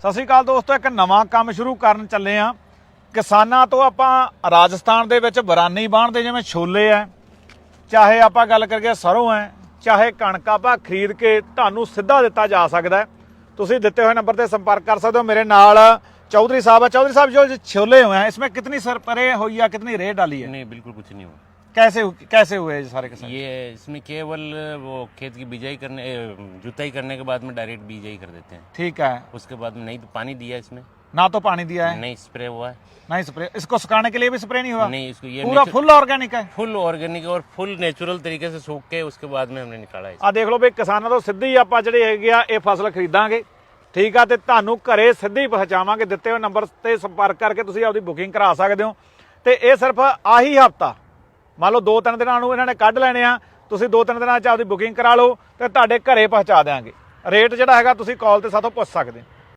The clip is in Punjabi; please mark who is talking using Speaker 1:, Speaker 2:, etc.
Speaker 1: ਸਤਿ ਸ੍ਰੀ ਅਕਾਲ ਦੋਸਤੋ, ਇੱਕ ਨਵਾਂ ਕੰਮ ਸ਼ੁਰੂ ਕਰਨ ਚੱਲੇ ਆ ਕਿਸਾਨਾਂ ਤੋਂ ਆਪਾਂ ਰਾਜਸਥਾਨ ਦੇ ਵਿੱਚ ਬਰਾਨੀ ਬਾਣਦੇ ਜਿਵੇਂ ਛੋਲੇ ਆ ਚਾਹੇ ਆਪਾਂ ਗੱਲ ਕਰੀਏ ਸਰੋਂ ਆ ਚਾਹੇ ਕਣਕ ਆਪਾਂ ਖਰੀਦ ਕੇ ਤੁਹਾਨੂੰ ਸਿੱਧਾ ਦਿੱਤਾ ਜਾ ਸਕਦਾ ਤੁਸੀਂ ਦਿੱਤੇ ਹੋਏ ਨੰਬਰ ਤੇ ਸੰਪਰਕ ਕਰ ਸਕਦੇ ਹੋ, ਮੇਰੇ ਨਾਲ ਚੌਧਰੀ ਸਾਹਿਬ है ਚੌਧਰੀ ਸਾਹਿਬ, ਜੋ ਛੋਲੇ हुए हैं इसमें ਕਿਤਨੀ ਸਰਪਰੇ ਹੋਈ ਆ, ਕਿਤਨੀ कितनी रेट डाली ਨਹੀਂ,
Speaker 2: ਬਿਲਕੁਲ बिल्कुल ਨਹੀਂ नहीं
Speaker 1: कैसे कैसे हुए ये सारे के सारे
Speaker 2: ये इसमें केवल वो खेत की बिजाई करने ए, जुताई करने के बाद में डायरेक्ट बिजाई कर देते हैं
Speaker 1: ठीक है
Speaker 2: उसके बाद में नहीं तो पानी दिया इसमें
Speaker 1: ना तो पानी दिया है
Speaker 2: नहीं स्प्रे हुआ है
Speaker 1: नहीं स्प्रे इसको सुखाने के लिए भी स्प्रे नहीं हुआ
Speaker 2: नहीं इसको ये
Speaker 1: पूरा फुल ऑर्गेनिक है
Speaker 2: फुल ऑर्गेनिक और फुल नेचुरल तरीके से सूख के उसके बाद में हमने निकाला है
Speaker 1: ਆ ਦੇਖ ਲਓ ਵੀ ਕਿਸਾਨਾਂ ਤੋਂ ਸਿੱਧੀ ਆਪਾਂ ਜਿਹੜੇ ਹੈਗੇ ਆ ਇਹ ਫਸਲ ਖਰੀਦਾਂਗੇ ਠੀਕ ਆ ਤੇ ਤੁਹਾਨੂੰ ਘਰੇ ਸਿੱਧੀ ਪਹੁੰਚਾਵਾਂਗੇ ਦਿੱਤੇ ਹੋਏ ਨੰਬਰ ਤੇ ਸੰਪਰਕ ਕਰਕੇ ਤੁਸੀਂ ਆਪਦੀ ਬੁਕਿੰਗ ਕਰਾ ਸਕਦੇ ਹੋ ਤੇ ਇਹ ਸਿਰਫ ਆਹੀ ਹਫਤਾ ਮੰਨ ਲਓ ਦੋ ਤਿੰਨ ਦਿਨਾਂ ਨੂੰ ਇਹਨਾਂ ਨੇ ਕੱਢ ਲੈਣੇ ਆ, ਤੁਸੀਂ ਦੋ ਤਿੰਨ ਦਿਨਾਂ ਚ ਆਪਦੀ ਬੁਕਿੰਗ ਕਰਾ ਲਓ ਤੇ ਤੁਹਾਡੇ ਘਰੇ ਪਹੁੰਚਾ ਦੇਵਾਂਗੇ ਰੇਟ ਜਿਹੜਾ ਹੈਗਾ ਤੁਸੀਂ ਕਾਲ ਤੇ ਸਾਥੋਂ ਪੁੱਛ ਸਕਦੇ ਹੋ।